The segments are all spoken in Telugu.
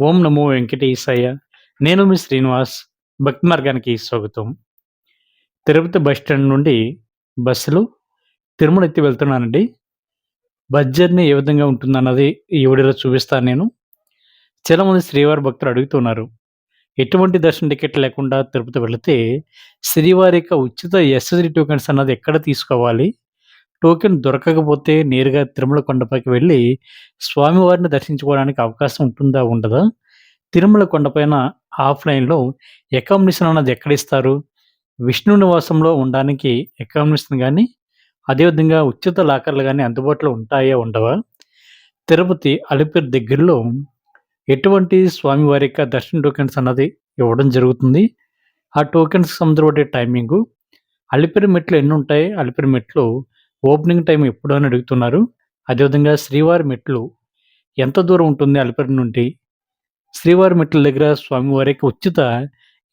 ఓం నమో వెంకటేశాయ. నేను మీ శ్రీనివాస్. భక్తి మార్గానికి స్వాగతం. తిరుపతి బస్ స్టాండ్ నుండి బస్సులు తిరుమల ఎత్తి వెళ్తున్నానండి. బస్ జర్నీ ఏ విధంగా ఉంటుందన్నది ఈ వీడియోలో చూపిస్తాను నేను. చాలామంది శ్రీవారి భక్తులు అడుగుతున్నారు. ఎటువంటి దర్శన టికెట్ లేకుండా తిరుపతి వెళితే శ్రీవారి యొక్క ఉచిత ఎస్ఎస్డి టోకెన్స్ అన్నది ఎక్కడ తీసుకోవాలి? టోకెన్ దొరకకపోతే నేరుగా తిరుమల కొండపైకి వెళ్ళి స్వామివారిని దర్శించుకోవడానికి అవకాశం ఉంటుందా? ఉండదా? తిరుమల కొండపైన ఆఫ్‌లైన్‌లో అకామిడేషన్ అన్నది ఎక్కడ ఇస్తారు? విష్ణు నివాసంలో ఉండడానికి అకామిడేషన్ కానీ అదేవిధంగా ఉచిత లాకర్‌లు కానీ అందుబాటులో ఉంటాయా? ఉండవా? తిరుపతి అలిపిరి దగ్గరలో ఎటువంటి స్వామివారి యొక్క దర్శన టోకెన్స్ అన్నది ఇవ్వడం జరుగుతుంది. ఆ టోకెన్స్ సముద్రపడే టైమింగు, అలిపిరి మెట్లు ఎన్ని ఉంటాయి అలిపిరి మెట్లు ఓపెనింగ్ టైం ఎప్పుడు అని అడుగుతున్నారు. అదేవిధంగా శ్రీవారి మెట్లు ఎంత దూరం ఉంటుంది అలిపిరి నుండి? శ్రీవారి మెట్ల దగ్గర స్వామివారికి ఉచిత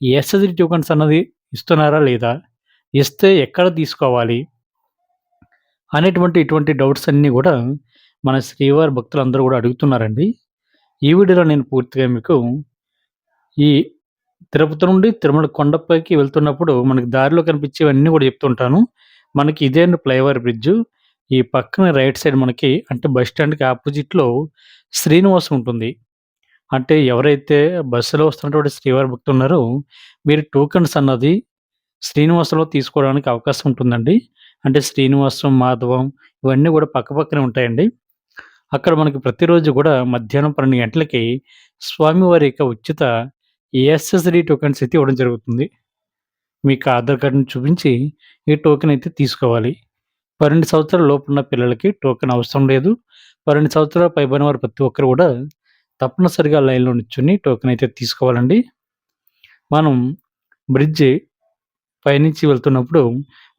ఎస్ఎస్డి టోకన్స్ అన్నది ఇస్తున్నారా లేదా? ఇస్తే ఎక్కడ తీసుకోవాలి? అనేటువంటి ఇటువంటి డౌట్స్ అన్నీ కూడా మన శ్రీవారి భక్తులందరూ కూడా అడుగుతున్నారండి. ఈ వీడియోలో నేను పూర్తిగా మీకు ఈ తిరుపతి నుండి తిరుమల కొండపైకి వెళ్తున్నప్పుడు మనకి దారిలో కనిపించేవన్నీ కూడా చెప్తుంటాను. మనకి ఇదే ఫ్లైఓవర్ బ్రిడ్జ్ ఈ పక్కన రైట్ సైడ్ మనకి అంటే బస్ స్టాండ్‌కి ఆపోజిట్లో శ్రీనివాసం ఉంటుంది. అంటే ఎవరైతే బస్సులో వస్తున్నటువంటి శ్రీవారి భక్తులున్నారో మీరు టోకెన్స్ అన్నది శ్రీనివాసంలో తీసుకోవడానికి అవకాశం ఉంటుందండి. అంటే శ్రీనివాసం, మాధవం ఇవన్నీ కూడా పక్కపక్కనే ఉంటాయండి. అక్కడ మనకి ప్రతిరోజు కూడా మధ్యాహ్నం 12 గంటలకి స్వామివారి యొక్క ఉచిత ఎస్ఎస్‌డి టోకన్స్ అయితే ఇవ్వడం జరుగుతుంది. మీకు ఆధార్ కార్డ్‌ని చూపించి ఈ టోకెన్ అయితే తీసుకోవాలి. 12 సంవత్సరాల లోపున్న పిల్లలకి టోకెన్ అవసరం లేదు. 12 సంవత్సరాల పైబడిన వారు ప్రతి ఒక్కరు కూడా తప్పనిసరిగా లైన్‌లో నిల్చొని టోకెన్ అయితే తీసుకోవాలండి. మనం బ్రిడ్జి పైనుంచి వెళ్తున్నప్పుడు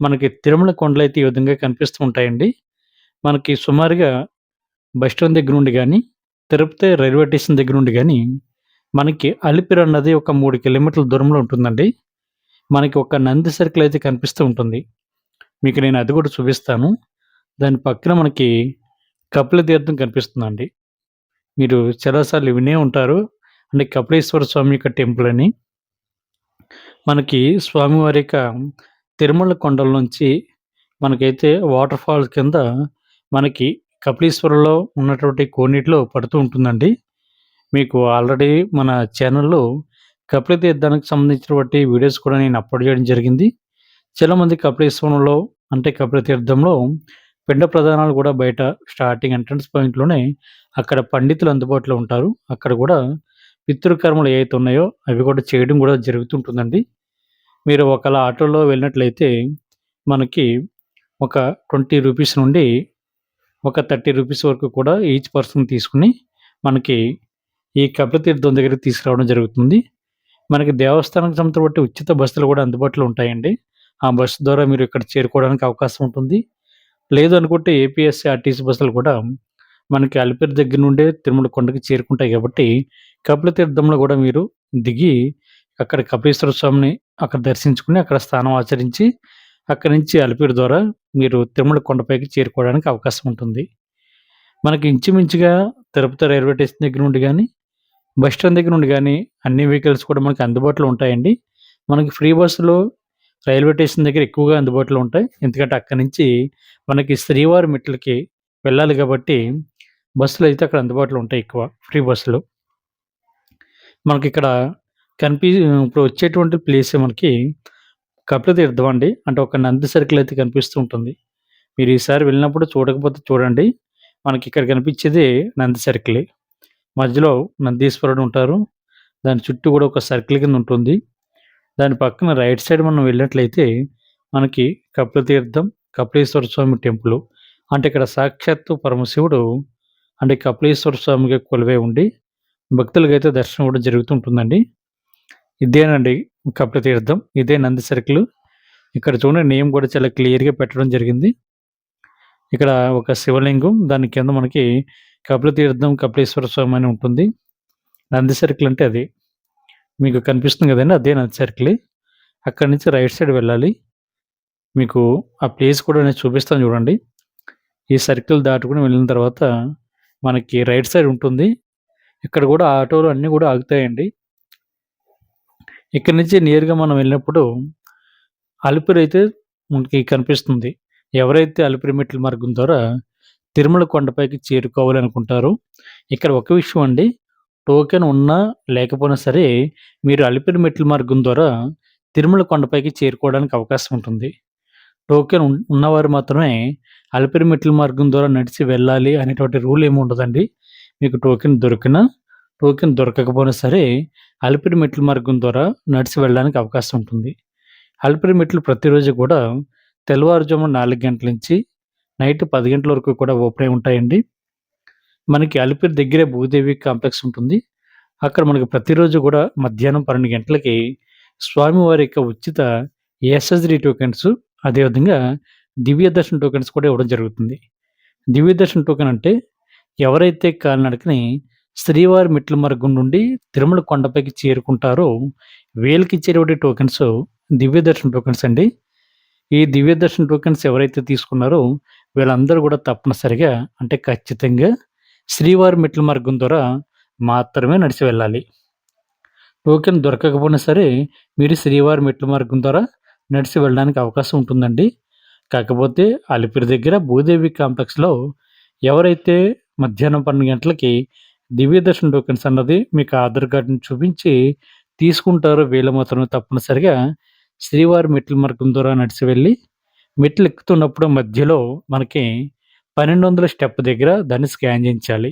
మనకి తిరుమల కొండలు అయితే ఈ విధంగా కనిపిస్తూ ఉంటాయండి. మనకి సుమారుగా బస్ స్టాండ్ దగ్గర నుండి కానీ తిరుపతి రైల్వే స్టేషన్ దగ్గర నుండి కానీ మనకి అలిపిరి అన్నది ఒక మూడు కిలోమీటర్ల దూరంలో ఉంటుందండి. మనకి ఒక నంది సర్కిల్ అయితే కనిపిస్తూ ఉంటుంది. మీకు నేను అది కూడా చూపిస్తాను. దాని పక్కన మనకి కపిల తీర్థం కనిపిస్తుందండి. మీరు చాలా సార్లు వినే ఉంటారు. అంటే కపిలేశ్వర స్వామి యొక్క టెంపుల్ అని. మనకి స్వామివారి యొక్క తిరుమల కొండల నుంచి మనకైతే వాటర్ ఫాల్స్ కింద మనకి కపిలేశ్వరంలో ఉన్నటువంటి కోనీటిలో పడుతూ ఉంటుందండి. మీకు ఆల్రెడీ మన ఛానల్‌లో కపిల తీర్థానికి సంబంధించినటువంటి వీడియోస్ కూడా నేను అప్‌లోడ్ చేయడం జరిగింది. చాలామంది కపిలేశ్వరంలో అంటే కపిల తీర్థంలో పిండ ప్రధానాలు కూడా బయట స్టార్టింగ్ ఎంట్రన్స్ పాయింట్‌లోనే అక్కడ పండితులు అందుబాటులో ఉంటారు. అక్కడ కూడా పితృకర్మలు ఏవైతే ఉన్నాయో అవి కూడా చేయడం కూడా జరుగుతుంటుందండి. మీరు ఒకవేళ ఆటోలో వెళ్ళినట్లయితే మనకి ఒక 20 రూపీస్ నుండి ఒక 30 రూపీస్ వరకు కూడా ఈచ్ పర్సన్ తీసుకొని మనకి ఈ కపిలతీర్థం దగ్గరికి తీసుకురావడం జరుగుతుంది. మనకి దేవస్థానానికి సంబంధించినటువంటి ఉచిత బస్సులు కూడా అందుబాటులో ఉంటాయండి. ఆ బస్సు ద్వారా మీరు ఇక్కడ చేరుకోవడానికి అవకాశం ఉంటుంది. లేదు అనుకుంటే ఏపీఎస్సీ ఆర్టీసీ బస్సులు కూడా మనకి అలిపిరి దగ్గర నుండే తిరుమల కొండకి చేరుకుంటాయి కాబట్టి కపిల తీర్థంలో కూడా మీరు దిగి అక్కడ కపిలేశ్వర స్వామిని అక్కడ దర్శించుకొని అక్కడ స్నానం ఆచరించి అక్కడి నుంచి అలిపిరి ద్వారా మీరు తిరుమల కొండపైకి చేరుకోవడానికి అవకాశం ఉంటుంది. మనకి ఇంచుమించుగా తిరుపతి రైల్వే స్టేషన్ దగ్గర నుండి కానీ బస్ స్టాండ్ దగ్గర నుండి కానీ అన్ని వెహికల్స్ కూడా మనకి అందుబాటులో ఉంటాయండి. మనకి ఫ్రీ బస్సులు రైల్వే స్టేషన్ దగ్గర ఎక్కువగా అందుబాటులో ఉంటాయి. ఎందుకంటే అక్కడి నుంచి మనకి శ్రీవారి మెట్లకి వెళ్ళాలి కాబట్టి బస్సులు అయితే అక్కడ అందుబాటులో ఉంటాయి ఎక్కువ ఫ్రీ బస్సులు. మనకిక్కడ కనిపి ఇప్పుడు వచ్చేటువంటి ప్లేస్ మనకి కపిల తీర్థం అండి. అంటే ఒక నంది సర్కిల్ అయితే కనిపిస్తూ ఉంటుంది. మీరు ఈసారి వెళ్ళినప్పుడు చూడకపోతే చూడండి. మనకి ఇక్కడ కనిపించేది నంది సర్కిలే. మధ్యలో నందీశ్వరుడు ఉంటారు. దాని చుట్టూ కూడా ఒక సర్కిల్ కింద ఉంటుంది. దాని పక్కన రైట్ సైడ్ మనం వెళ్ళినట్లయితే మనకి కపిలతీర్థం కపిలేశ్వర స్వామి టెంపుల్ అంటే ఇక్కడ సాక్షాత్తు పరమశివుడు అంటే కపిలేశ్వర స్వామికి కొలువై ఉండి భక్తులకైతే దర్శనం కూడా జరుగుతుంటుందండి ఇదేనండి కపిలతీర్థం ఇదే నంది సర్కిల్ ఇక్కడ చూడండి నేమ్ కూడా చాలా క్లియర్‌గా పెట్టడం జరిగింది. ఇక్కడ ఒక శివలింగం దాని కింద మనకి కపిలతీర్థం కపిలేశ్వర స్వామి అని ఉంటుంది. నంది సర్కిల్ అంటే అది మీకు కనిపిస్తుంది కదండి అదే నంది సర్కిల్ అక్కడి నుంచి రైట్ సైడ్ వెళ్ళాలి. మీకు ఆ ప్లేస్ కూడా నేను చూపిస్తాను చూడండి. ఈ సర్కిల్ దాటుకుని వెళ్ళిన తర్వాత మనకి రైట్ సైడ్ ఉంటుంది. ఇక్కడ కూడా ఆటోలు అన్నీ కూడా ఆగుతాయండి. ఇక్కడి నుంచి నేరుగా మనం వెళ్ళినప్పుడు అలిపిరి అయితే మనకి కనిపిస్తుంది. ఎవరైతే అలిపిరిమెట్ల మార్గం ద్వారా తిరుమల కొండపైకి చేరుకోవాలనుకుంటారో ఇక్కడ ఒక విషయం అండి. టోకెన్ ఉన్నా లేకపోయినా సరే మీరు అలిపిరి మెట్ల మార్గం ద్వారా తిరుమల కొండపైకి చేరుకోవడానికి అవకాశం ఉంటుంది. టోకెన్ ఉన్నవారు మాత్రమే అలిపిరి మెట్ల మార్గం ద్వారా నడిచి వెళ్ళాలి అనేటువంటి రూల్ ఏమి ఉండదండి. మీకు టోకెన్ దొరికినా, టోకెన్ దొరకకపోయినా సరే అలిపిరి మెట్ల మార్గం ద్వారా నడిచి వెళ్ళడానికి అవకాశం ఉంటుంది. అలిపిరి మెట్లు ప్రతిరోజు కూడా తెల్లవారుజామున నాలుగు గంటల నుంచి నైట్ పది గంటల వరకు కూడా ఓపెన్ అయి ఉంటాయండి. మనకి అలిపిరి దగ్గరే భూదేవి కాంప్లెక్స్ ఉంటుంది. అక్కడ మనకి ప్రతిరోజు కూడా మధ్యాహ్నం 12 గంటలకి స్వామివారి యొక్క ఉచిత ఎస్ఎస్‌డి టోకెన్స్ అదేవిధంగా దివ్య దర్శన్ టోకెన్స్ కూడా ఇవ్వడం జరుగుతుంది. దివ్య దర్శన టోకెన్ అంటే ఎవరైతే కాలినడకని శ్రీవారి మెట్ల మార్గం నుండి తిరుమల కొండపైకి చేరుకుంటారో వీళ్ళకి ఇచ్చేటువంటి టోకెన్స్ దివ్య దర్శన్ టోకెన్స్ అండి. ఈ దివ్యదర్శన్ టోకెన్స్ ఎవరైతే తీసుకున్నారో వీళ్ళందరూ కూడా తప్పనిసరిగా అంటే ఖచ్చితంగా శ్రీవారి మెట్ల మార్గం ద్వారా మాత్రమే నడిచి వెళ్ళాలి. టోకెన్ దొరకకపోయినా సరే మీరు శ్రీవారి మెట్ల మార్గం ద్వారా నడిచి వెళ్ళడానికి అవకాశం ఉంటుందండి. కాకపోతే అలిపిరి దగ్గర భూదేవి కాంప్లెక్స్‌లో ఎవరైతే మధ్యాహ్నం 12 గంటలకి దివ్య దర్శన్ టోకెన్స్ అన్నది మీకు ఆధార్ కార్డ్‌ని చూపించి తీసుకుంటారో వీళ్ళు మాత్రమే తప్పనిసరిగా శ్రీవారి మెట్ల మార్గం ద్వారా నడిచి వెళ్ళి మెట్లు ఎక్కుతున్నప్పుడు మధ్యలో మనకి 1200 స్టెప్ దగ్గర దాన్ని స్కాన్ చేయించాలి.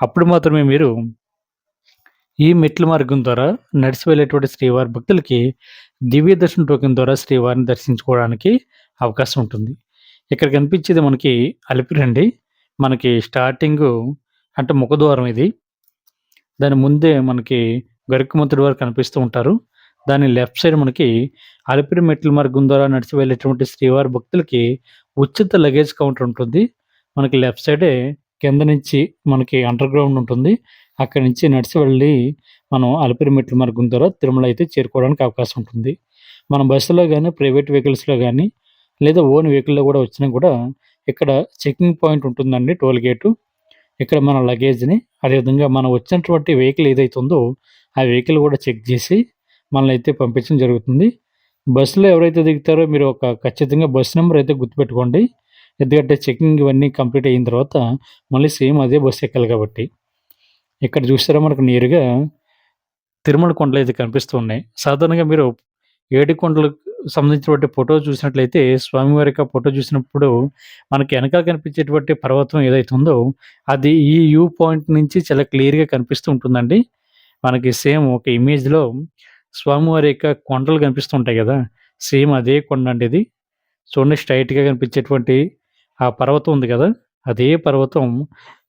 అప్పుడు మాత్రమే మీరు ఈ మెట్ల మార్గం ద్వారా నడిచి వెళ్ళేటువంటి శ్రీవారి భక్తులకి దివ్య దర్శన టోకెన్ ద్వారా శ్రీవారిని దర్శించుకోవడానికి అవకాశం ఉంటుంది. ఇక్కడ కనిపించేది మనకి అలిపిరండి మనకి స్టార్టింగు అంటే ముఖద్వారం ఇది. దాని ముందే మనకి గరుత్మంతుడి వారు కనిపిస్తూ ఉంటారు. దాని లెఫ్ట్ సైడ్ మనకి అలిపిరి మెట్ల మార్గం ద్వారా నడిచి వెళ్ళేటువంటి శ్రీవారి భక్తులకి ఉచిత లగేజ్ కౌంటర్ ఉంటుంది. మనకి లెఫ్ట్ సైడే కింద నుంచి మనకి అండర్ గ్రౌండ్ ఉంటుంది. అక్కడి నుంచి నడిచి వెళ్ళి మనం అలిపిరి మెట్ల మార్గం ద్వారా తిరుమల అయితే చేరుకోవడానికి అవకాశం ఉంటుంది. మనం బస్సులో కానీ ప్రైవేట్ వెహికల్స్‌లో కానీ లేదా ఓన్ వెహికల్‌లో కూడా వచ్చినా కూడా ఇక్కడ చెకింగ్ పాయింట్ ఉంటుందండి టోల్ గేటు. ఇక్కడ మన లగేజ్‌ని అదేవిధంగా మనం వచ్చినటువంటి వెహికల్ ఏదైతే ఉందో ఆ వెహికల్ కూడా చెక్ చేసి మనల్ని అయితే పంపించడం జరుగుతుంది. బస్సులో ఎవరైతే దిగుతారో మీరు ఒక ఖచ్చితంగా బస్ నెంబర్ అయితే గుర్తుపెట్టుకోండి. ఎందుకంటే చెకింగ్ ఇవన్నీ కంప్లీట్ అయిన తర్వాత మళ్ళీ సేమ్ అదే బస్సు ఎక్కాలి కాబట్టి. ఇక్కడ చూసారా మనకు నేరుగా తిరుమల కొండలు అయితే కనిపిస్తూ ఉన్నాయి. సాధారణంగా మీరు ఏడికొండలకు సంబంధించినటువంటి ఫోటో చూసినట్లయితే స్వామివారి యొక్క ఫోటో చూసినప్పుడు మనకి వెనకాల కనిపించేటువంటి పర్వతం ఏదైతే ఉందో అది ఈ వ్యూ పాయింట్ నుంచి చాలా క్లియర్‌గా కనిపిస్తూ ఉంటుందండి. మనకి సేమ్ ఒక ఇమేజ్‌లో స్వామివారి యొక్క కొండలు కనిపిస్తుంటాయి కదా సేమ్ అదే కొండ అండి ఇది. చూడండి స్ట్రైట్గా కనిపించేటువంటి ఆ పర్వతం ఉంది కదా అదే పర్వతం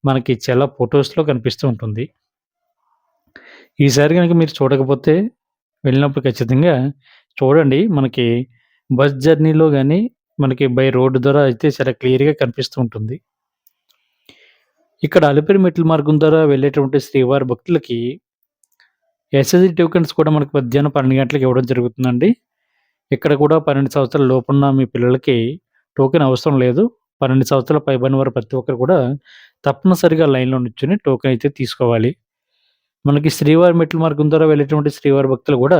మనకి చాలా ఫొటోస్లో కనిపిస్తూ ఉంటుంది. ఈసారి కనుక మీరు చూడకపోతే వెళ్ళినప్పుడు ఖచ్చితంగా చూడండి. మనకి బస్ జర్నీలో కానీ మనకి బై రోడ్డు ద్వారా అయితే చాలా క్లియర్‌గా కనిపిస్తూ ఉంటుంది. ఇక్కడ అలిపిరి మెట్ల మార్గం ద్వారా వెళ్ళేటువంటి శ్రీవారి భక్తులకి ఎస్ఎస్సి టోకెన్స్ కూడా మనకు మధ్యాహ్నం 12 గంటలకి ఇవ్వడం జరుగుతుందండి. ఇక్కడ కూడా 12 సంవత్సరాల లోపున్న మీ పిల్లలకి టోకెన్ అవసరం లేదు. 12 సంవత్సరాల పైబడిన వారు ప్రతి ఒక్కరు కూడా తప్పనిసరిగా లైన్‌లో నిల్చొని టోకెన్ అయితే తీసుకోవాలి. మనకి శ్రీవారి మెట్ల మార్గం ద్వారా వెళ్ళేటువంటి శ్రీవారి భక్తులు కూడా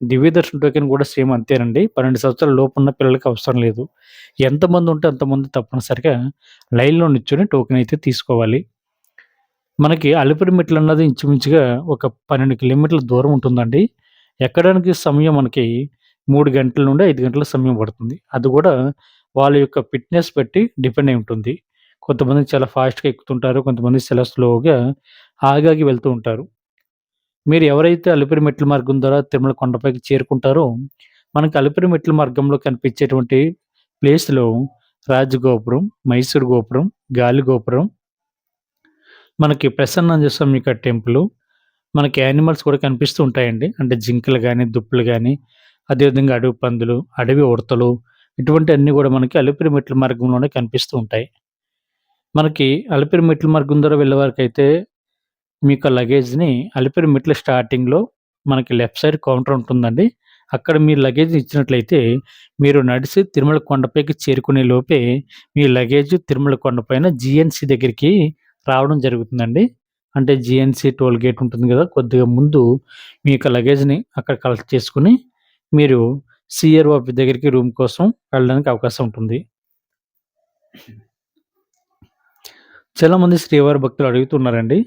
దివ్య దర్శన టోకెన్ కూడా సేమ్ అంతేనండి. 12 సంవత్సరాల లోపున్న పిల్లలకి అవసరం లేదు. ఎంతమంది ఉంటే అంతమంది తప్పనిసరిగా లైన్‌లో నిల్చొని టోకెన్ అయితే తీసుకోవాలి. మనకి అలిపిరి మెట్లు అన్నది ఇంచుమించుగా ఒక 12 కిలోమీటర్ల దూరం ఉంటుందండి. ఎక్కడానికి సమయం మనకి మూడు గంటల నుండి ఐదు గంటల సమయం పడుతుంది. అది కూడా వాళ్ళ యొక్క ఫిట్‌నెస్ బట్టి డిపెండ్ అయి ఉంటుంది. కొంతమంది చాలా ఫాస్ట్‌గా ఎక్కుతుంటారు. కొంతమంది చాలా స్లోగా ఆగాగి వెళ్తూ ఉంటారు. మీరు ఎవరైతే అలిపిరి మెట్ల మార్గం ద్వారా తిరుమల కొండపైకి చేరుకుంటారో మనకి అలిపిరి మెట్ల మార్గంలో కనిపించేటువంటి ప్లేస్‌లో రాజగోపురం, మైసూర్ గోపురం, గాలి గోపురం మనకి ప్రసన్నాంజనేయ స్వామి యొక్క టెంపులు, మనకి యానిమల్స్ కూడా కనిపిస్తూ ఉంటాయండి. అంటే జింకలు కానీ దుప్పులు కానీ అదేవిధంగా అడవి పందులు, అడవి ఉడతలు ఇటువంటివన్నీ కూడా మనకి అలిపిరి మెట్ల మార్గంలోనే కనిపిస్తూ ఉంటాయి. మనకి అలిపిరి మెట్ల మార్గం ద్వారా వెళ్ళేవారికైతే మీకు లగేజ్‌ని అలిపిరి మెట్ల స్టార్టింగ్‌లో మనకి లెఫ్ట్ సైడ్ కౌంటర్ ఉంటుందండి. అక్కడ మీ లగేజ్ ఇచ్చినట్లయితే మీరు నడిచి తిరుమల కొండపైకి చేరుకునే లోపే మీ లగేజ్ తిరుమల కొండపైన జిఎన్సి దగ్గరికి రావడం జరుగుతుందండి. అంటే జిఎన్సీ టోల్ గేట్ ఉంటుంది కదా కొద్దిగా ముందు మీ యొక్క లగేజ్ని అక్కడ కలెక్ట్ చేసుకుని మీరు సిఆర్ ఆఫీస్ దగ్గరికి రూమ్ కోసం వెళ్ళడానికి అవకాశం ఉంటుంది. చాలామంది శ్రీవారి భక్తులు అడుగుతున్నారండి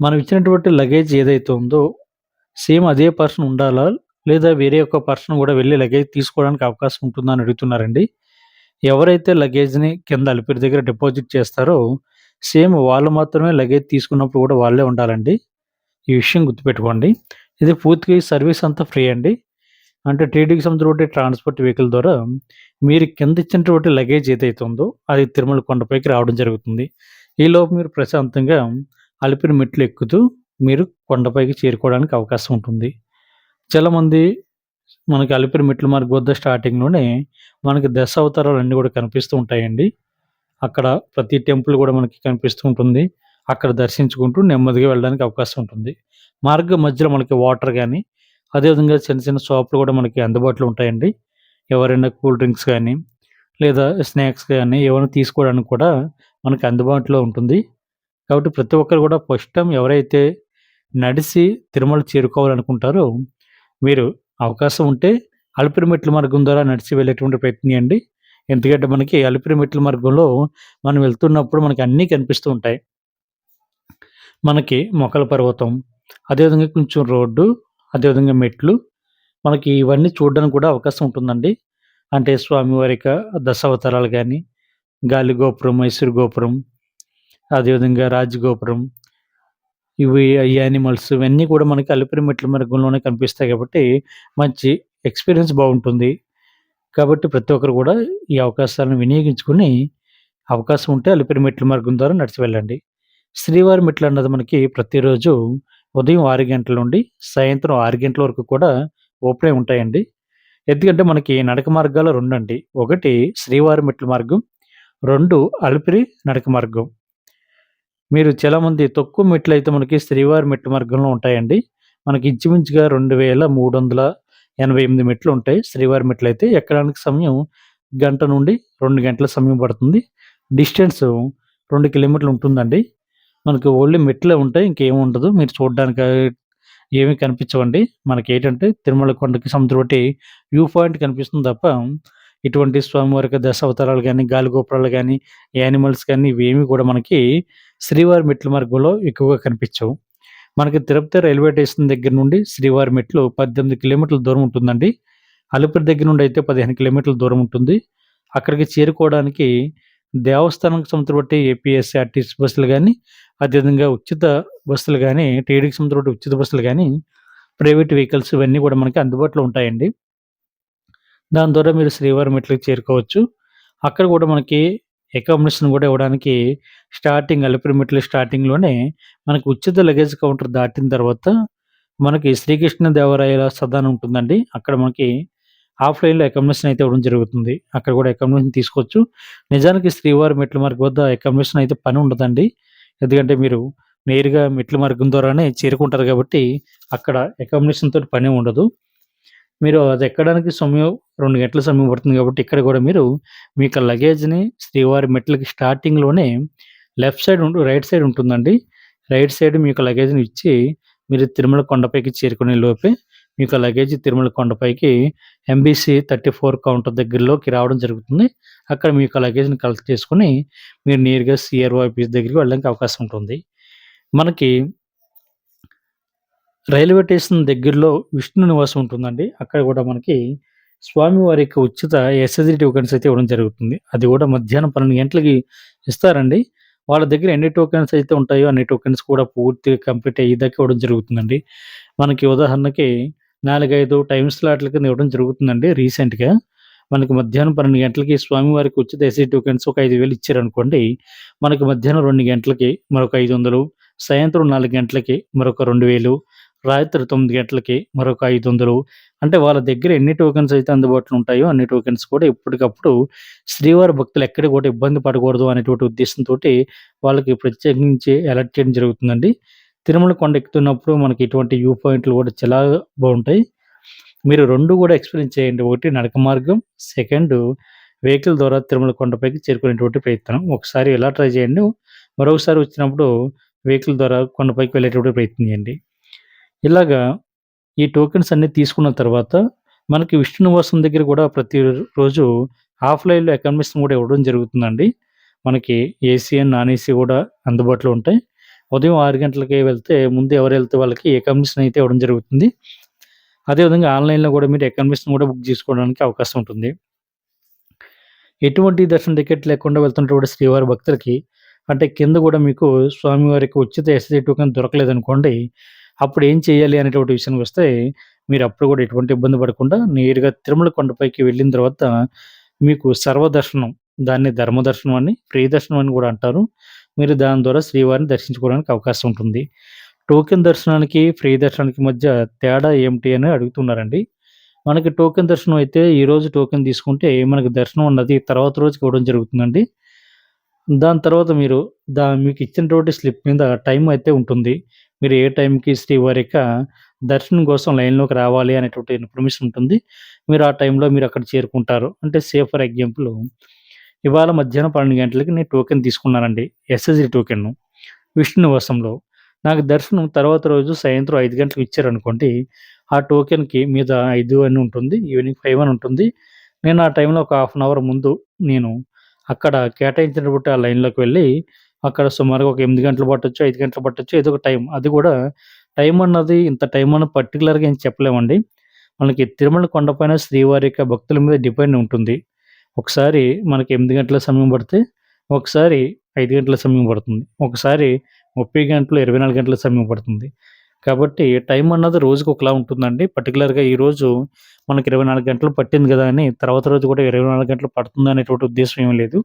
మనం ఇచ్చినటువంటి లగేజ్ ఏదైతే ఉందో సేమ్ అదే పర్సన్ ఉండాలా? లేదా వేరే ఒక పర్సన్ కూడా వెళ్ళి లగేజ్ తీసుకోవడానికి అవకాశం ఉంటుందని అడుగుతున్నారండి. ఎవరైతే లగేజ్ని కింద అలిపిరి దగ్గర డిపాజిట్ చేస్తారో సేమ్ వాళ్ళు మాత్రమే లగేజ్ తీసుకున్నప్పుడు కూడా వాళ్ళే ఉండాలండి. ఈ విషయం గుర్తుపెట్టుకోండి. ఇది పూర్తిగా ఈ సర్వీస్ అంతా ఫ్రీ అండి. అంటే టీడీకి సంబంధించిన ట్రాన్స్పోర్ట్ వెహికల్ ద్వారా మీరు కింద ఇచ్చినటువంటి లగేజ్ ఏదైతే ఉందో అది తిరుమల కొండపైకి రావడం జరుగుతుంది. ఈలోపు మీరు ప్రశాంతంగా అలిపిరి మెట్లు ఎక్కుతూ మీరు కొండపైకి చేరుకోవడానికి అవకాశం ఉంటుంది. చాలామంది మనకి అలిపిరి మెట్ల మార్గం వద్ద స్టార్టింగ్లోనే మనకి దశ అవతారాలు అన్నీ కూడా కనిపిస్తూ ఉంటాయండి. అక్కడ ప్రతి టెంపుల్ కూడా మనకి కనిపిస్తూ ఉంటుంది. అక్కడ దర్శించుకుంటూ నెమ్మదిగా వెళ్ళడానికి అవకాశం ఉంటుంది. మార్గం మధ్యలో మనకి వాటర్ కానీ అదేవిధంగా చిన్న చిన్న షాపులు కూడా మనకి అందుబాటులో ఉంటాయండి. ఎవరైనా కూల్ డ్రింక్స్ కానీ లేదా స్నాక్స్ కానీ ఏమైనా తీసుకోవడానికి కూడా మనకి అందుబాటులో ఉంటుంది. కాబట్టి ప్రతి ఒక్కరు కూడా ఫస్ట్ టైం ఎవరైతే నడిచి తిరుమల చేరుకోవాలనుకుంటారో మీరు అవకాశం ఉంటే అల్పిరిమెట్ల మార్గం ద్వారా నడిచి వెళ్ళేటువంటి ప్రయత్నం చేయండి. ఎందుకంటే మనకి అలిపిరి మెట్ల మార్గంలో మనం వెళ్తున్నప్పుడు మనకి అన్నీ కనిపిస్తూ ఉంటాయి. మనకి మొక్కల పర్వతం అదేవిధంగా కొంచెం రోడ్డు అదేవిధంగా మెట్లు మనకి ఇవన్నీ చూడడానికి కూడా అవకాశం ఉంటుందండి. అంటే స్వామివారి యొక్క దశావతారాలు కానీ గాలి గోపురం మైసూర్ గోపురం అదేవిధంగా రాజగోపురం ఇవి ఈ యానిమల్స్ ఇవన్నీ కూడా మనకి అలిపిరి మెట్ల మార్గంలోనే కనిపిస్తాయి కాబట్టి మంచి ఎక్స్పీరియన్స్ బాగుంటుంది. కాబట్టి ప్రతి ఒక్కరు కూడా ఈ అవకాశాలను వినియోగించుకుని అవకాశం ఉంటే అలిపిరి మెట్ల మార్గం ద్వారా నడిచి వెళ్ళండి. శ్రీవారి మెట్లు అన్నది మనకి ప్రతిరోజు ఉదయం ఆరు గంటల నుండి సాయంత్రం ఆరు గంటల వరకు కూడా ఓపెన్ ఉంటాయండి. ఎందుకంటే మనకి నడక మార్గాలు రెండు అండి ఒకటి శ్రీవారి మెట్ల మార్గం రెండు అలిపిరి నడక మార్గం. మీరు చాలామంది తక్కువ మెట్లు అయితే మనకి శ్రీవారి మెట్ల మార్గంలో ఉంటాయండి. మనకి ఇంచుమించుగా రెండు వేల మూడు వందల ఎనభై ఎనిమిది మెట్లు ఉంటాయి. శ్రీవారి మెట్లు అయితే ఎక్కడానికి సమయం గంట నుండి రెండు గంటల సమయం పడుతుంది. డిస్టెన్స్ రెండు కిలోమీటర్లు ఉంటుందండి. మనకి ఓన్లీ మెట్లే ఉంటాయి. ఇంకేమి ఉండదు. మీరు చూడడానికి ఏమీ కనిపించవండి. మనకి ఏంటంటే తిరుమల కొండకి సముద్రం వ్యూ పాయింట్ కనిపిస్తుంది తప్ప ఇటువంటి స్వామివారి దశ అవతారాలు కానీ గాలిగోపురాలు కానీ యానిమల్స్ కానీ ఇవేమి కూడా మనకి శ్రీవారి మెట్ల మార్గంలో ఎక్కువగా కనిపించవు. మనకి తిరుపతి రైల్వే స్టేషన్ దగ్గర నుండి శ్రీవారి మెట్లు పద్దెనిమిది కిలోమీటర్ల దూరం ఉంటుందండి. అలిపిరి దగ్గర నుండి అయితే పదిహేను కిలోమీటర్ల దూరం ఉంటుంది. అక్కడికి చేరుకోవడానికి దేవస్థానం సంబంధించిన బట్టి ఏపీఎస్ఆర్టీసీ బస్సులు కానీ అదేవిధంగా ఉచిత బస్సులు కానీ టీడీకి సంస్థ ఉచిత బస్సులు కానీ ప్రైవేట్ వెహికల్స్ ఇవన్నీ కూడా మనకి అందుబాటులో ఉంటాయండి. దాని ద్వారా మీరు శ్రీవారి మెట్లకి చేరుకోవచ్చు. అక్కడ కూడా మనకి అకామిడేషన్ కూడా ఇవ్వడానికి స్టార్టింగ్ అలిపిరిమెట్ల స్టార్టింగ్లోనే మనకు ఉచిత లగేజ్ కౌంటర్ దాటిన తర్వాత మనకి శ్రీకృష్ణ దేవరాయల సదానం ఉంటుందండి. అక్కడ మనకి ఆఫ్లైన్లో అకామిడేషన్ అయితే ఇవ్వడం జరుగుతుంది. అక్కడ కూడా అకామిడేషన్ తీసుకోవచ్చు. నిజానికి శ్రీవారి మెట్ల మార్గం వద్ద అకామిడేషన్ అయితే పని ఉండదండి. ఎందుకంటే మీరు నేరుగా మెట్ల మార్గం ద్వారానే చేరుకుంటారు కాబట్టి అక్కడ అకామిడేషన్ తోటి పని ఉండదు. మీరు అది ఎక్కడానికి సమయం రెండు గంటల సమయం పడుతుంది కాబట్టి ఇక్కడ కూడా మీరు మీ యొక్క లగేజ్ని శ్రీవారి మెట్లకి స్టార్టింగ్లోనే లెఫ్ట్ సైడ్ ఉంటు రైట్ సైడ్ ఉంటుందండి. రైట్ సైడ్ మీ యొక్క లగేజ్ని ఇచ్చి మీరు తిరుమల కొండపైకి చేరుకునే లోపే మీ యొక్క లగేజ్ తిరుమల కొండపైకి ఎంబీసీ థర్టీ ఫోర్ కౌంటర్ దగ్గరలోకి రావడం జరుగుతుంది. అక్కడ మీ యొక్క లగేజ్ని కలెక్ట్ చేసుకుని మీరు నేరుగా సిఆర్ఓ ఆఫీస్ దగ్గరికి వెళ్ళడానికి అవకాశం ఉంటుంది. మనకి రైల్వే స్టేషన్ దగ్గరలో విష్ణు నివాసం ఉంటుందండి. అక్కడ కూడా మనకి స్వామివారి యొక్క ఉచిత ఎస్ఎస్డి టోకెన్స్ అయితే ఇవ్వడం జరుగుతుంది. అది కూడా మధ్యాహ్నం పన్నెండు గంటలకి ఇస్తారండి. వాళ్ళ దగ్గర ఎన్ని టోకెన్స్ అయితే ఉంటాయో అన్ని టోకెన్స్ కూడా పూర్తిగా కంప్లీట్ అయ్యేదాకా ఇవ్వడం జరుగుతుందండి. మనకి ఉదాహరణకి నాలుగైదు టైం స్లాట్ల కింద ఇవ్వడం జరుగుతుందండి రీసెంట్గా మనకి మధ్యాహ్నం పన్నెండు గంటలకి స్వామివారికి ఉచిత ఎస్సీ టోకెన్స్ ఒక ఐదు వేలు ఇచ్చారనుకోండి. మనకి మధ్యాహ్నం రెండు గంటలకి మరొక ఐదు వందలు సాయంత్రం నాలుగు గంటలకి మరొక రెండు వేలు రాత్రి తొమ్మిది గంటలకి మరొక ఐదు వందలు. అంటే వాళ్ళ దగ్గర ఎన్ని టోకెన్స్ అయితే అందుబాటులో ఉంటాయో అన్ని టోకెన్స్ కూడా ఎప్పటికప్పుడు శ్రీవారి భక్తులు ఎక్కడికి కూడా ఇబ్బంది పడకూడదు అనేటువంటి ఉద్దేశంతో వాళ్ళకి ప్రత్యేకించి అలర్ట్ చేయడం జరుగుతుందండి. తిరుమల కొండ ఎక్కుతున్నప్పుడు మనకి ఇటువంటి వ్యూ పాయింట్లు కూడా చాలా బాగుంటాయి. మీరు రెండు కూడా ఎక్స్పీరియన్స్ చేయండి. ఒకటి నడక మార్గం సెకండ్ వెహికల్ ద్వారా తిరుమల కొండపైకి చేరుకునేటువంటి ప్రయత్నం. ఒకసారి ఎలా ట్రై చేయండి మరొకసారి వచ్చినప్పుడు వెహికల్ ద్వారా కొండపైకి వెళ్ళేటటువంటి ప్రయత్నం చేయండి. ఇలాగా ఈ టోకెన్స్ అన్నీ తీసుకున్న తర్వాత మనకి విష్ణునివాసం దగ్గర కూడా ప్రతి రోజు ఆఫ్‌లైన్‌లో అకామిడేషన్ కూడా ఇవ్వడం జరుగుతుందండి. మనకి ఏసీ అండ్ నాన్ ఏసీ కూడా అందుబాటులో ఉంటాయి. ఉదయం ఆరు గంటలకి వెళ్తే ముందు ఎవరు వెళ్తే వాళ్ళకి అకామిడేషన్ అయితే ఇవ్వడం జరుగుతుంది. అదేవిధంగా ఆన్‌లైన్‌లో కూడా మీరు అకామిడేషన్ కూడా బుక్ చేసుకోవడానికి అవకాశం ఉంటుంది. ఎటువంటి దర్శన టికెట్ లేకుండా వెళ్తున్నటువంటి శ్రీవారి భక్తులకి అంటే కింద కూడా మీకు స్వామివారికి ఉచిత ఎస్సీ టోకెన్ దొరకలేదనుకోండి, అప్పుడు ఏం చేయాలి అనేటువంటి విషయానికి వస్తే మీరు అప్పుడు కూడా ఎటువంటి ఇబ్బంది పడకుండా నేరుగా తిరుమల కొండపైకి వెళ్ళిన తర్వాత మీకు సర్వదర్శనం దాన్ని ధర్మదర్శనం అని, ఫ్రీ దర్శనం అని కూడా అంటారు. మీరు దాని ద్వారా శ్రీవారిని దర్శించుకోవడానికి అవకాశం ఉంటుంది. టోకెన్ దర్శనానికి, ఫ్రీ దర్శనానికి మధ్య తేడా ఏమిటి అని అడుగుతున్నారండి. మనకి టోకెన్ దర్శనం అయితే ఈరోజు టోకెన్ తీసుకుంటే మనకి దర్శనం ఉన్నది తర్వాత రోజుకి ఇవ్వడం జరుగుతుందండి. దాని తర్వాత మీరు దా మీకు ఇచ్చినటువంటి స్లిప్ మీద టైం అయితే ఉంటుంది. మీరు ఏ టైంకి శ్రీవారి యొక్క దర్శనం కోసం లైన్‌లోకి రావాలి అనేటువంటి ఇన్ఫర్మేషన్ ఉంటుంది. మీరు ఆ టైంలో మీరు అక్కడ చేరుకుంటారు. అంటే సేఫ్ ఫర్ ఎగ్జాంపుల్ ఇవాళ మధ్యాహ్నం 12 గంటలకి నేను టోకెన్ తీసుకున్నానండి. ఎస్ఎస్జీ టోకెన్ విష్ణుని నాకు దర్శనం తర్వాత రోజు సాయంత్రం ఐదు గంటలకు ఇచ్చారనుకోండి, ఆ టోకెన్‌కి మీద ఐదు అని ఉంటుంది. ఈవినింగ్ ఫైవ్ అని ఉంటుంది. నేను ఆ టైంలో ఒక హాఫ్ అన్ అవర్ ముందు నేను అక్కడ కేటాయించినటువంటి ఆ లైన్‌లోకి వెళ్ళి, అక్కడ సుమారుగా ఒక ఎనిమిది గంటలు పట్టొచ్చు, ఐదు గంటలు పట్టొచ్చు. ఏదో ఒక టైం. అది కూడా టైం అన్నది ఇంత టైం అన్న పర్టికులర్గా ఏం చెప్పలేమండి. మనకి తిరుమల కొండపైన శ్రీవారి యొక్క భక్తుల మీద డిపెండ్ ఉంటుంది. ఒకసారి మనకి ఎనిమిది గంటల సమయం పడితే, ఒకసారి ఐదు గంటల సమయం పడుతుంది. ఒకసారి 30 గంటలు, 24 గంటల సమయం పడుతుంది. కాబట్టి టైం అన్నది రోజుకి ఒకలా ఉంటుందండి. పర్టికులర్గా ఈరోజు మనకి 24 గంటలు పట్టింది కదా అని తర్వాత రోజు కూడా 24 గంటలు పడుతుంది అనేటువంటి ఉద్దేశం ఏం లేదు.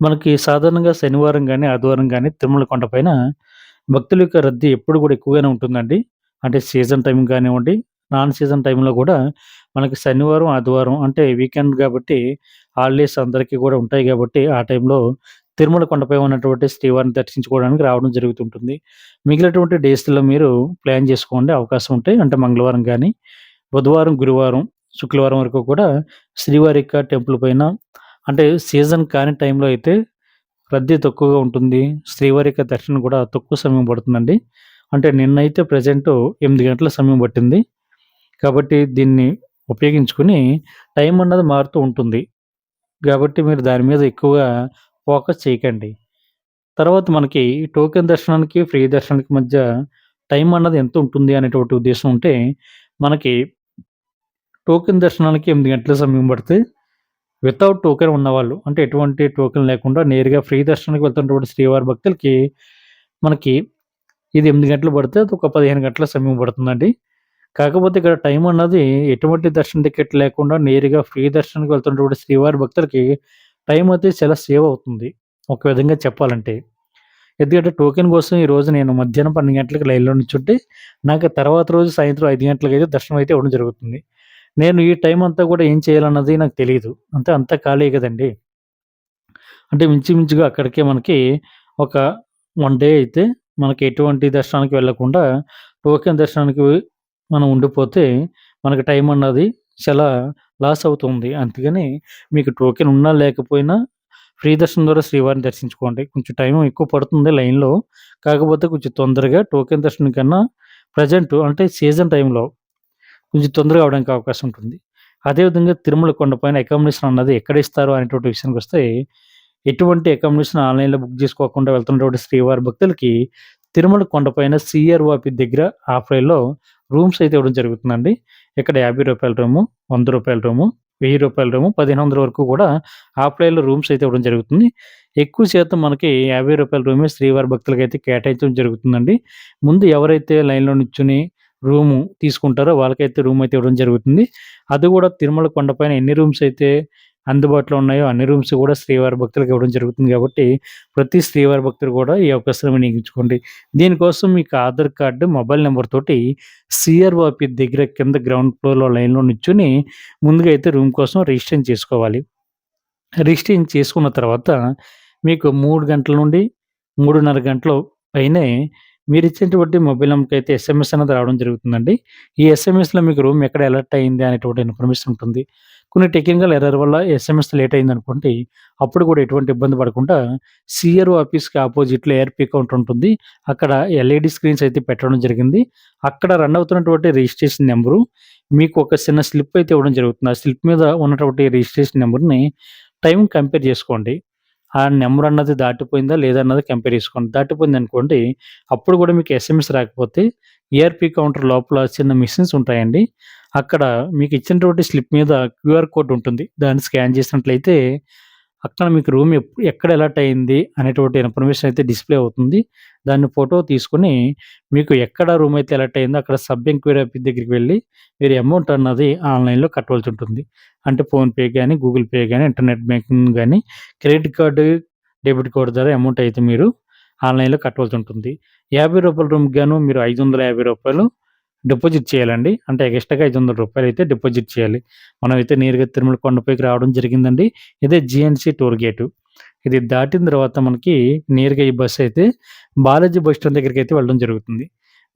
మనకి సాధారణంగా శనివారం కానీ ఆదివారం కానీ తిరుమల కొండపైన భక్తుల యొక్క రద్దీ ఎప్పుడు కూడా ఎక్కువగానే ఉంటుందండి. అంటే సీజన్ టైం కానివ్వండి, నాన్ సీజన్ టైంలో కూడా మనకి శనివారం, ఆదివారం అంటే వీకెండ్ కాబట్టి హాలిడేస్ అందరికీ కూడా ఉంటాయి కాబట్టి ఆ టైంలో తిరుమల కొండపై ఉన్నటువంటి శ్రీవారిని దర్శించుకోవడానికి రావడం జరుగుతుంటుంది. మిగిలినటువంటి డేస్‌లో మీరు ప్లాన్ చేసుకోండి అవకాశం ఉంటే. అంటే మంగళవారం కానీ బుధవారం, గురువారం, శుక్రవారం వరకు కూడా శ్రీవారి యొక్క టెంపుల్ పైన అంటే సీజన్ కాని టైంలో అయితే రద్దీ తక్కువగా ఉంటుంది. శ్రీవారిక దర్శనం కూడా తక్కువ సమయం పడుతుందండి. అంటే నిన్నైతే ప్రజెంట్ ఎనిమిది గంటల సమయం పట్టింది. కాబట్టి దీన్ని ఉపయోగించుకొని టైం అన్నది మారుతూ ఉంటుంది. కాబట్టి మీరు దాని మీద ఎక్కువగా ఫోకస్ చేయకండి. తర్వాత మనకి టోకెన్ దర్శనానికి, ఫ్రీ దర్శనానికి మధ్య టైం అన్నది ఎంత ఉంటుంది అనేటువంటి ఉద్దేశం ఉంటే, మనకి టోకెన్ దర్శనానికి ఎనిమిది గంటల సమయం పడితే, వితౌట్ టోకెన్ ఉన్నవాళ్ళు అంటే ఎటువంటి టోకెన్ లేకుండా నేరుగా ఫ్రీ దర్శనానికి వెళ్తున్నటువంటి శ్రీవారి భక్తులకి మనకి ఇది ఎనిమిది గంటలు పడితే అది ఒక పదిహేను గంటల సమయం పడుతుందండి. కాకపోతే ఇక్కడ టైం అన్నది ఎటువంటి దర్శన టికెట్ లేకుండా నేరుగా ఫ్రీ దర్శనానికి వెళ్తున్నటువంటి శ్రీవారి భక్తులకి టైం అయితే చాలా సేవ్ అవుతుంది. ఒక విధంగా చెప్పాలంటే. ఎందుకంటే టోకెన్ కోసం ఈరోజు నేను మధ్యాహ్నం పన్నెండు గంటలకు లైన్‌లో నుంచుంటే నాకు తర్వాత రోజు సాయంత్రం ఐదు గంటలకు అయితే దర్శనం అయితే ఇవ్వడం జరుగుతుంది. నేను ఈ టైం అంతా కూడా ఏం చేయాలన్నది నాకు తెలియదు అంతే అంతా ఖాళీ కదండీ! అంటే మించుమించుగా అక్కడికే మనకి ఒక వన్ డే అయితే మనకి ఎటువంటి దర్శనానికి వెళ్ళకుండా టోకెన్ దర్శనానికి మనం ఉండిపోతే మనకి టైం అన్నది చాలా లాస్ అవుతుంది. అందుకని మీకు టోకెన్ ఉన్నా లేకపోయినా ఫ్రీ దర్శనం ద్వారా శ్రీవారిని దర్శించుకోండి. కొంచెం టైం ఎక్కువ పడుతుంది లైన్‌లో. కాకపోతే కొంచెం తొందరగా టోకెన్ దర్శనం కన్నా ప్రెజెంట్ అంటే సీజన్ టైంలో కొంచెం తొందరగా అవ్వడానికి అవకాశం ఉంటుంది. అదేవిధంగా తిరుమల కొండపైన అకామిడేషన్ అన్నది ఎక్కడ ఇస్తారు అనేటువంటి విషయానికొస్తే, ఎటువంటి అకామిడేషన్ ఆన్‌లైన్‌లో బుక్ చేసుకోకుండా వెళ్తున్నటువంటి శ్రీవారి భక్తులకి తిరుమల కొండపైన సీఆర్ఓపి దగ్గర ఆఫ్‌లైన్‌లో రూమ్స్ అయితే ఇవ్వడం జరుగుతుందండి. ఇక్కడ యాభై రూపాయల రూము, వంద రూపాయల రూము, వెయ్యి రూపాయల రూము, 1500 వరకు కూడా ఆఫ్‌లైన్‌లో రూమ్స్ అయితే ఇవ్వడం జరుగుతుంది. ఎక్కువ శాతం మనకి యాభై రూపాయల రూమే శ్రీవారి భక్తులకైతే కేటాయించడం జరుగుతుందండి. ముందు ఎవరైతే లైన్‌లో నిల్చొని రూము తీసుకుంటారో వాళ్ళకైతే రూమ్ అయితే ఇవ్వడం జరుగుతుంది. అది కూడా తిరుమల కొండపైన ఎన్ని రూమ్స్ అయితే అందుబాటులో ఉన్నాయో అన్ని రూమ్స్ కూడా శ్రీవారి భక్తులకు ఇవ్వడం జరుగుతుంది కాబట్టి, ప్రతి శ్రీవారి భక్తులు కూడా ఈ అవకాశాన్ని వినియోగించుకోండి. దీనికోసం మీకు ఆధార్ కార్డు మొబైల్ నెంబర్తోటి తోటి దగ్గర కింద గ్రౌండ్ ఫ్లోర్‌లో లైన్‌లో నిల్చొని ముందుగా అయితే రూమ్ కోసం రిజిస్ట్రేషన్ చేసుకోవాలి. రిజిస్ట్రేషన్ చేసుకున్న తర్వాత మీకు మూడు గంటల నుండి 3:30 గంటలు పైనే మీరు ఇచ్చినటువంటి మొబైల్ నంబర్‌కైతే ఎస్ఎంఎస్ అనేది రావడం జరుగుతుందండి. ఈ ఎస్ఎంఎస్‌లో మీకు రూమ్ ఎక్కడ అలర్ట్ అయింది అనేటువంటి ఇన్ఫర్మేషన్ ఉంటుంది. కొన్ని టెక్నికల్ ఎర్రర్ వల్ల ఎస్ఎంఎస్ లేట్ అయిందనుకోండి, అప్పుడు కూడా ఎటువంటి ఇబ్బంది పడకుండా సిఆర్ఓ ఆఫీస్‌కి ఆపోజిట్లో ఏఆర్‌పీ అకౌంట్ ఉంటుంది. అక్కడ ఎల్ఈడీ స్క్రీన్స్ అయితే పెట్టడం జరిగింది. అక్కడ రన్ అవుతున్నటువంటి రిజిస్ట్రేషన్ నెంబరు మీకు ఒక చిన్న స్లిప్ అయితే ఇవ్వడం జరుగుతుంది. ఆ స్లిప్ మీద ఉన్నటువంటి రిజిస్ట్రేషన్ నెంబర్ని టైం కంపేర్ చేసుకోండి. ఆ నెంబర్ అన్నది దాటిపోయిందా లేదా అన్నది కంపేర్ చేసుకోండి. దాటిపోయింది అనుకోండి అప్పుడు కూడా మీకు ఎస్ఎంఎస్ రాకపోతే ఏఆర్‌పీ కౌంటర్ లోపల చిన్న మిషన్స్ ఉంటాయండి. అక్కడ మీకు ఇచ్చినటువంటి స్లిప్ మీద క్యూఆర్ కోడ్ ఉంటుంది. దాన్ని స్కాన్ చేసినట్లయితే అక్కడ మీకు రూమ్ ఎక్కడ అలర్ట్ అయింది అనేటువంటి ఇన్ఫర్మేషన్ అయితే డిస్‌ప్లే అవుతుంది. దాన్ని ఫోటో తీసుకొని మీకు ఎక్కడ రూమ్ అయితే అలర్ట్ అయిందో అక్కడ సబ్ ఎంక్వైరీ ఆఫీస్ దగ్గరికి వెళ్ళి మీరు అమౌంట్ అన్నది ఆన్‌లైన్‌లో కట్టవలసి ఉంటుంది. అంటే ఫోన్‌పే కానీ గూగుల్ పే కానీ ఇంటర్నెట్ బ్యాంకింగ్ కానీ క్రెడిట్ కార్డు డెబిట్ కార్డు ద్వారా అమౌంట్ అయితే మీరు ఆన్‌లైన్‌లో కట్టవలసి ఉంటుంది. యాభై రూపాయల రూమ్‌కి గాను మీరు ఐదు రూపాయలు డిపాజిట్ చేయాలండి. అంటే ఎక్స్‌ట్రాగా ఐదు వందల రూపాయలు అయితే డిపాజిట్ చేయాలి. మనం అయితే నేరుగా తిరుమల కొండపైకి రావడం జరిగిందండి. ఇదే జిఎన్సీ టోల్ గేటు. ఇది దాటిన తర్వాత మనకి నేరుగా ఈ బస్ అయితే బాలాజీ బస్ స్టాండ్ అయితే వెళ్ళడం జరుగుతుంది.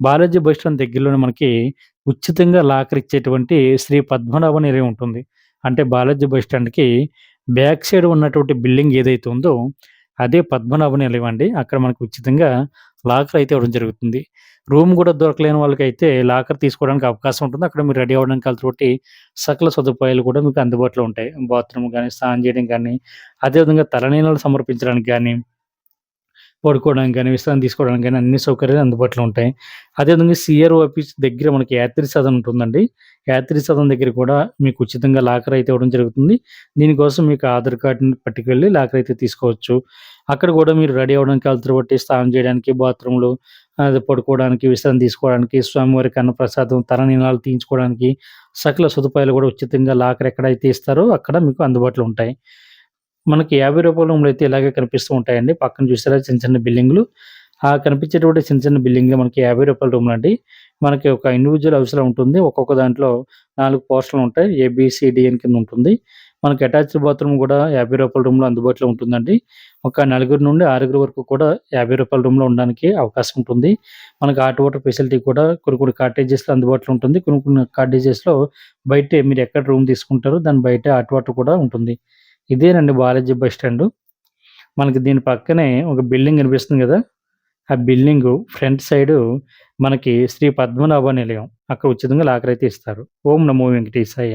బాలాజీ బస్ స్టాండ్ దగ్గరలోనే మనకి ఉచితంగా లాకర్ ఇచ్చేటువంటి శ్రీ పద్మనాభ నేరే ఉంటుంది. అంటే బాలాజీ బస్ స్టాండ్‌కి బ్యాక్ సైడ్ ఉన్నటువంటి బిల్డింగ్ ఏదైతే ఉందో అదే పద్మనాభ నిలయం అండి. అక్కడ మనకు ఉచితంగా లాకర్ అయితే ఇవ్వడం జరుగుతుంది. రూమ్ కూడా దొరకలేని వాళ్ళకైతే లాకర్ తీసుకోవడానికి అవకాశం ఉంటుంది. అక్కడ మీరు రెడీ అవ్వడానికి తోటి సకల సదుపాయాలు కూడా మీకు అందుబాటులో ఉంటాయి. బాత్రూమ్ కానీ స్నానం చేయడం కానీ అదేవిధంగా తలనీళ్ళు సమర్పించడానికి కానీ పడుకోవడానికి కానీ విశ్రాంతి తీసుకోవడానికి కానీ అన్ని సౌకర్యాలు అందుబాటులో ఉంటాయి. అదేవిధంగా సిఆర్ఓ ఆఫీస్ దగ్గర మనకి యాత్రి సదన్ ఉంటుందండి. యాత్రి సదన్ దగ్గర కూడా మీకు ఉచితంగా లాకర్ అయితే ఇవ్వడం జరుగుతుంది. దీనికోసం మీకు ఆధార్ కార్డుని పట్టుకెళ్ళి లాకర్ అయితే తీసుకోవచ్చు. అక్కడ కూడా మీరు రెడీ అవ్వడానికి అవసరపట్టి స్నానం చేయడానికి, బాత్రూంలు అది పడుకోవడానికి, విశ్రాంతి తీసుకోవడానికి, స్వామివారికి అన్నప్రసాదం, నినాలు తీయించుకోవడానికి సకల సదుపాయాలు కూడా ఉచితంగా లాకర్ ఎక్కడైతే ఇస్తారో అక్కడ మీకు అందుబాటులో ఉంటాయి. మనకి యాభై రూపాయలు అయితే ఇలాగే కనిపిస్తూ ఉంటాయండి. పక్కన చూసారా చిన్న చిన్న బిల్డింగ్లు ఆ కనిపించేటువంటి చిన్న చిన్న బిల్డింగ్‌లు మనకి యాభై రూపాయల రూమ్లు అండి మనకి ఒక ఇండివిజువల్ అవసరం ఉంటుంది. ఒక్కొక్క దాంట్లో నాలుగు పోస్టులు ఉంటాయి. ఏబిసిడిఎన్ e కింద ఉంటుంది. మనకి అటాచ్డ్ బాత్రూమ్ కూడా యాభై రూపాయల రూమ్‌లో అందుబాటులో ఉంటుందండి. ఒక నలుగురు నుండి ఆరుగురు వరకు కూడా యాభై రూపాయల రూమ్‌లో ఉండడానికి అవకాశం ఉంటుంది. మనకి హాట్ వాటర్ ఫెసిలిటీ కూడా కొన్ని కొన్ని కాటేజెస్‌లో అందుబాటులో ఉంటుంది. కొన్ని కొన్ని కాటేజెస్‌లో బయట మీరు ఎక్కడ రూమ్ తీసుకుంటారో దాని బయట హాట్ వాటర్ కూడా ఉంటుంది. ఇదేనండి బాలాజీ బస్ స్టాండు. మనకి దీని పక్కనే ఒక బిల్డింగ్ కనిపిస్తుంది కదా ఆ బిల్డింగ్ ఫ్రంట్ సైడు మనకి శ్రీ పద్మనాభ నిలయం. అక్కడ ఉచితంగా లాకర్ అయితే ఇస్తారు. ఓం నమో వెంకటేశాయ.